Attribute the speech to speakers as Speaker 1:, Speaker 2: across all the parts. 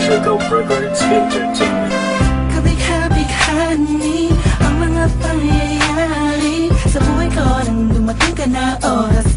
Speaker 1: Conjugal Records Entertainment Kabighabighanin ang mga pangyayari. Sa buhay ko nang dumating ka na oras.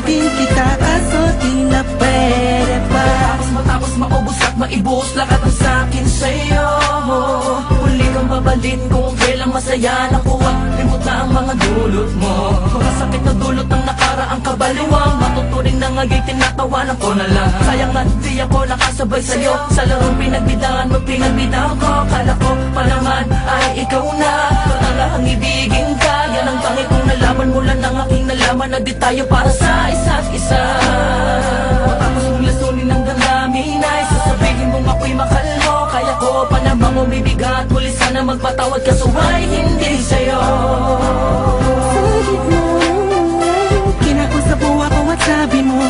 Speaker 1: Pa din kita Kaso di na pwede pa.
Speaker 2: Tapos matapos maubos at maibos Lahat ng sakin sa'yo. Huli kang babalin kung kailang masaya Nakuha, limot na ang mga dulot mo. Masakit na dulot ng nakaraang kabaliwang Matuturing na nga'y tinatawanan ko na lang. Sayang na di ako nakasabay sa'yo. Sa larong pinagbidahan mo, pinagbidahan ko. Kala ko aking nalaman Na di tayo para sa isa't isa. Matapos mong lasunin ng damdamin ay Sasabihin mong ako'y mahal mo Kaya ko pa namang umibigat Muli sana magpatawad ka ay hindi sa'yo.
Speaker 1: Sa gitna Kinausap mo ako at sabi mo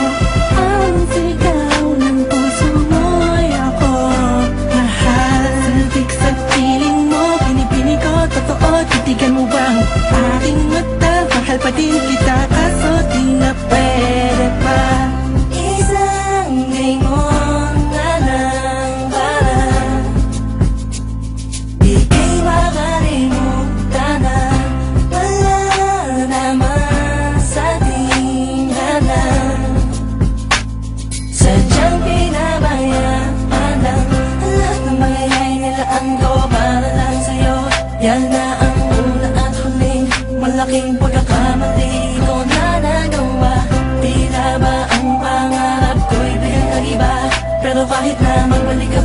Speaker 1: Ang sigaw ng puso mo'y ako. Mahal Sabik sa mo Pinipini ko totoo Titigan mo bang ating mata? Mahal pa din Yan na ang una at huling Malaking pagkakamali. Ko na nagawa. Tila ba ang pangarap ko'y biglang nag-iba Pero kahit na magbalik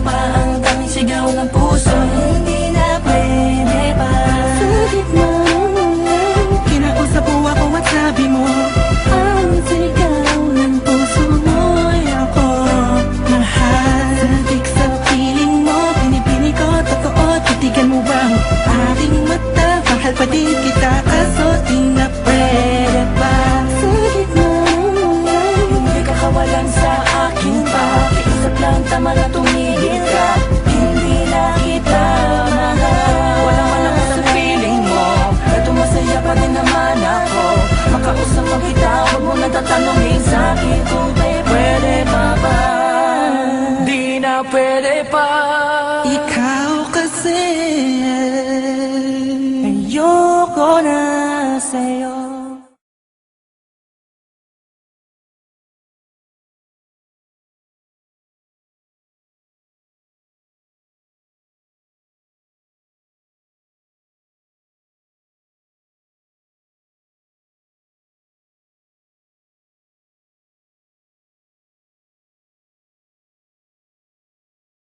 Speaker 2: tama na tumigil ka Hindi na kita mahal. Wala man ako sa feeling mo. Ito masaya pa din naman ako. Makausap mo kita Huwag mo na tatanungin. Sa akin Kung pwede pa ba? Di na pwede pa.
Speaker 1: Ikaw kasi
Speaker 2: Ayoko na sa'yo